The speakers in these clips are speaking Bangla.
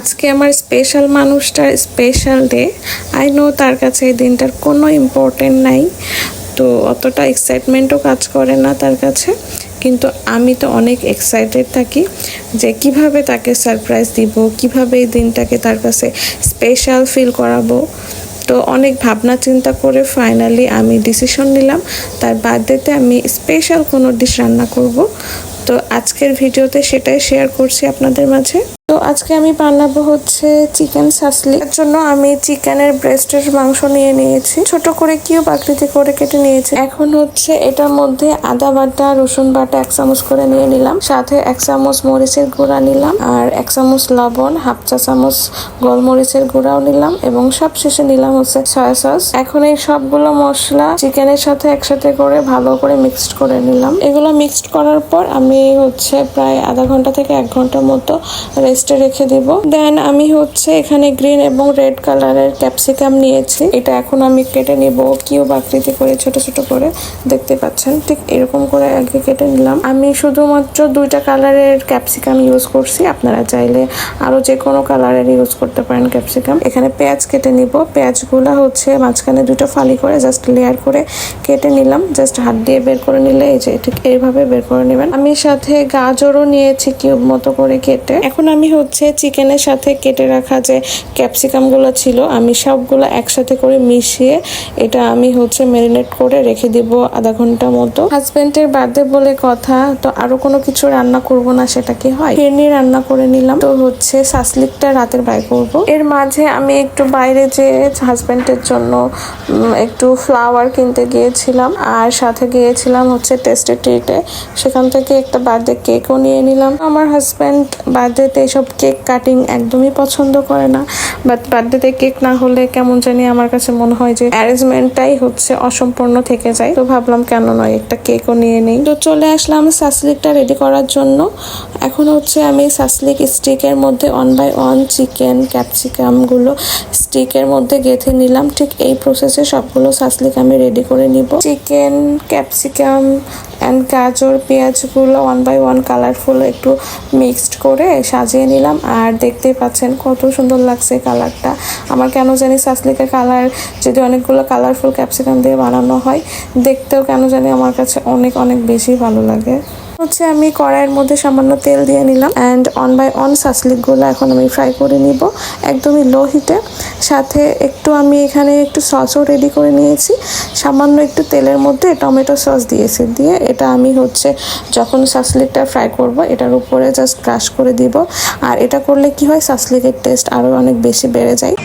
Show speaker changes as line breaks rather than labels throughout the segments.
আজকে আমার স্পেশাল মানুষটার স্পেশাল ডে আই নো তার কাছে এই দিনটার কোনো ইম্পর্টেন্ট নাই। তো অতটা এক্সাইটমেন্টও কাজ করে না তার কাছে। কিন্তু আমি তো অনেক এক্সাইটেড থাকি যে কীভাবে তাকে সারপ্রাইজ দিব, কীভাবে এই দিনটাকে তার কাছে স্পেশাল ফিল করাবো। তো অনেক ভাবনা চিন্তা করে ফাইনালি আমি ডিসিশন নিলাম। তার বার্থডেতে আমি স্পেশাল কোনো ডিশ রান্না করব। তো আজকের ভিডিওতে সেটাই শেয়ার করছি আপনাদের মাঝে। তো আজকে আমি বানাবো হচ্ছে চিকেন সাসলি। এর জন্য আমি চিকেনের ব্রেস্টের মাংস নিয়ে নিয়েছি। ছোট করে কিউব আকৃতি করে কেটে নিয়েছি। এখন হচ্ছে এটার মধ্যে আদা বাটা, রসুন বাটা এক চামচ করে নিয়ে নিলাম। সাথে এক চামচ মরিচের গুঁড়া নিলাম আর এক চামচ লবণ, হাফ চা চামচ গোলমরিচের গুঁড়াও নিলাম এবং সব শেষে নিলাম হচ্ছে সয়া সস এখন এই সবগুলো মশলা চিকেনের সাথে একসাথে করে ভালো করে মিক্সড করে নিলাম। এগুলো মিক্সড করার পর আমি হচ্ছে প্রায় আধা ঘণ্টা থেকে এক ঘণ্টার মতো রেস্টে রেখে দিব। দেন আমি হচ্ছে এখানে গ্রিন এবং রেড কালারের ক্যাপসিকাম নিয়েছি। এটা এখন আমি কেটে নিব। কিউব আকৃতি করে, ছোট ছোট করে দেখতে পাচ্ছেন। ঠিক এরকম করে আগে কেটে নিলাম। আমি শুধুমাত্র দুইটা কালারের ক্যাপসিকাম ইউজ করছি। আপনারা চাইলে আরও যে কোনো কালারের ইউজ করতে পারেন ক্যাপসিকাম। এখানে পেঁয়াজ কেটে নিব। পেঁয়াজগুলো হচ্ছে মাঝখানে দুটো ফালি করে জাস্ট লেয়ার করে কেটে নিলাম। জাস্ট হাত দিয়ে বের করে নিলে এই যে ঠিক এইভাবে বের করে নেবেন। আমি সাথে গাজরও নিয়েছি কিউব মতো করে কেটে। এখন আমি হচ্ছে চিকেনের সাথে কেটে রাখা যে ক্যাপসিকামগুলো ছিল, আমি সবগুলো একসাথে করে মিশিয়ে এটা আমি হচ্ছে ম্যারিনেট করে রেখে দিব আধা ঘণ্টা মতো। হাজব্যান্ডের বার্থডে বলে কথা, তো আরও কোনো কিছু রান্না করব না সেটা কি হয়? ফিরনি রান্না করে নিলাম। তো হচ্ছে সাসলিকটা রাতের বাই করব। এর মাঝে আমি একটু বাইরে যে হাজব্যান্ডের জন্য একটু ফ্লাওয়ার কিনতে গিয়েছিলাম আর সাথে গিয়েছিলাম হচ্ছে টেস্টে ট্রিটে সেখান থেকে একটা বার্থডে কেকও নিয়ে নিলাম। আমার হাজব্যান্ড বার্থডেতে এসব কেক কাটিং একদমই পছন্দ করে না। বাট বার্থডেতে কেক না হলে কেমন জানি আমার কাছে মনে হয় যে অ্যারেঞ্জমেন্টটাই হচ্ছে অসম্পূর্ণ থেকে যায়। তো ভাবলাম কেন নয়, একটা কেকও নিয়ে নেই। তো চলে আসলাম সাসলিকটা রেডি করার জন্য। এখন হচ্ছে আমি সাসলিক স্টিকের মধ্যে ওয়ান বাই ওয়ান চিকেন ক্যাপসিকামগুলো স্টিকের মধ্যে গেঁথে নিলাম। ঠিক এই প্রসেসে সবগুলো সাসলিক আমি রেডি করে নিব। চিকেন ক্যাপসিকাম অ্যান্ড গাজর, পেঁয়াজগুলো ওয়ান বাই ওয়ান কালারফুল একটু মিক্সড করে সাজিয়ে নিলাম। আর দেখতেই পাচ্ছেন কত সুন্দর লাগছে কালারটা। আমার কেন জানি সাসলিকের কালার, যদি অনেকগুলো কালারফুল ক্যাপসিকাম দিয়ে বানানো হয়, দেখতেও কেন জানি আমার কাছে অনেক অনেক বেশি ভালো লাগে। হচ্ছে আমি কড়াইয়ের মধ্যে সামান্য তেল দিয়ে নিলাম অ্যান্ড অন বাই অন সাসলিকগুলো এখন আমি ফ্রাই করে নিব একদমই লো হিটে সাথে একটু আমি এখানে একটু সসও রেডি করে নিয়েছি। সামান্য একটু তেলের মধ্যে টমেটো সস দিয়েছি। দিয়ে এটা আমি হচ্ছে যখন সাসলিকটা ফ্রাই করব এটার উপরে জাস্ট ব্রাশ করে দিব। আর এটা করলে কি হয়? সাসলিকের টেস্ট আরও অনেক বেশি বেড়ে যায়।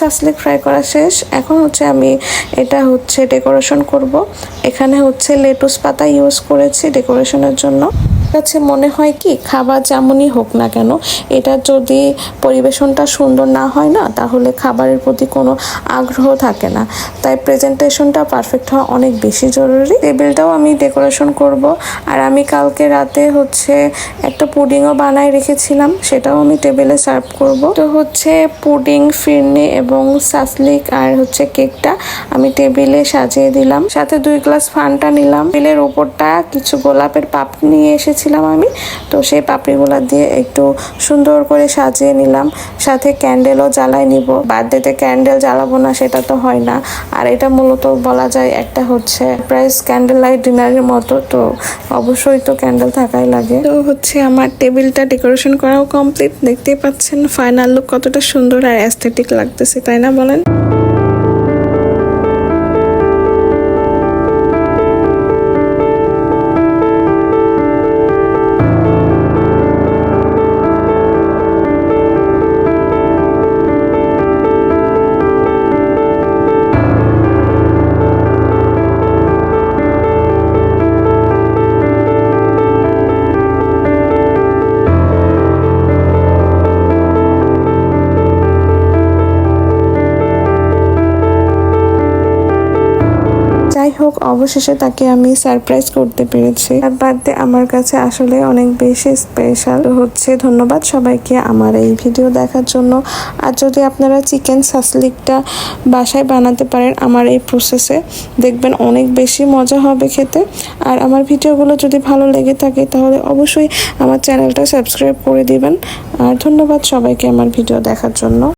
সাসলিক ফ্রাই করা শেষ। এখন হচ্ছে আমি এটা হচ্ছে ডেকোরেশন করব। এখানে হচ্ছে লেটুস পাতা ইউজ করেছি ডেকোরেশনের জন্য। কাছে মনে হয় কি, খাবার যেমনই হোক না কেন, এটা যদি পরিবেশনটা সুন্দর না হয় না, তাহলে খাবারের প্রতি কোনো আগ্রহ থাকে না। তাই প্রেজেন্টেশনটা পারফেক্ট হওয়া অনেক বেশি জরুরি। টেবিলটাও আমি ডেকোরেশন করব, আর আমি কালকে রাতে হচ্ছে একটা পুডিংও বানায় রেখেছিলাম, সেটাও আমি টেবিলে সার্ভ করব। তো হচ্ছে পুডিং ফিরনি এবং সাসলিক আর হচ্ছে কেকটা আমি টেবিলে সাজিয়ে দিলাম। সাথে দুই গ্লাস ফানটা নিলাম। টেবিলের ওপরটা কিছু গোলাপের পাপ নিয়ে এসেছিলাম আমি। তো সেই পাপড়িগুলো দিয়ে একটু সুন্দর করে সাজিয়ে নিলাম। সাথে ক্যান্ডেলও জ্বালাই নিব। বার্থডেতে ক্যান্ডেল জ্বালাবো না, সেটা তো হয় না। আর এটা মূলত বলা যায় একটা হচ্ছে প্রাইস ক্যান্ডেল লাইট ডিনারের মতো। তো অবশ্যই তো ক্যান্ডেল থাকাই লাগে। তো হচ্ছে আমার টেবিলটা ডেকোরেশন করাও কমপ্লিট দেখতেই পাচ্ছেন ফাইনাল লুক কতটা সুন্দর আর অ্যাস্থেটিক লাগতেছে, তাই না বলেন? অবশেষে তাকে আমি সারপ্রাইজ করতে পেরেছি। আর বার্থডে আমার কাছে আসলে অনেক বেশি স্পেশাল হচ্ছে। ধন্যবাদ সবাইকে আমার এই ভিডিও দেখার জন্য। আর যদি আপনারা চিকেন সাসলিকটা বাসায় বানাতে পারেন আমার এই প্রসেসে দেখবেন অনেক বেশি মজা হবে খেতে। আর আমার ভিডিওগুলো যদি ভালো লেগে থাকে, তাহলে অবশ্যই আমার চ্যানেলটা সাবস্ক্রাইব করে দিবেন। আর ধন্যবাদ সবাইকে আমার ভিডিও দেখার জন্য।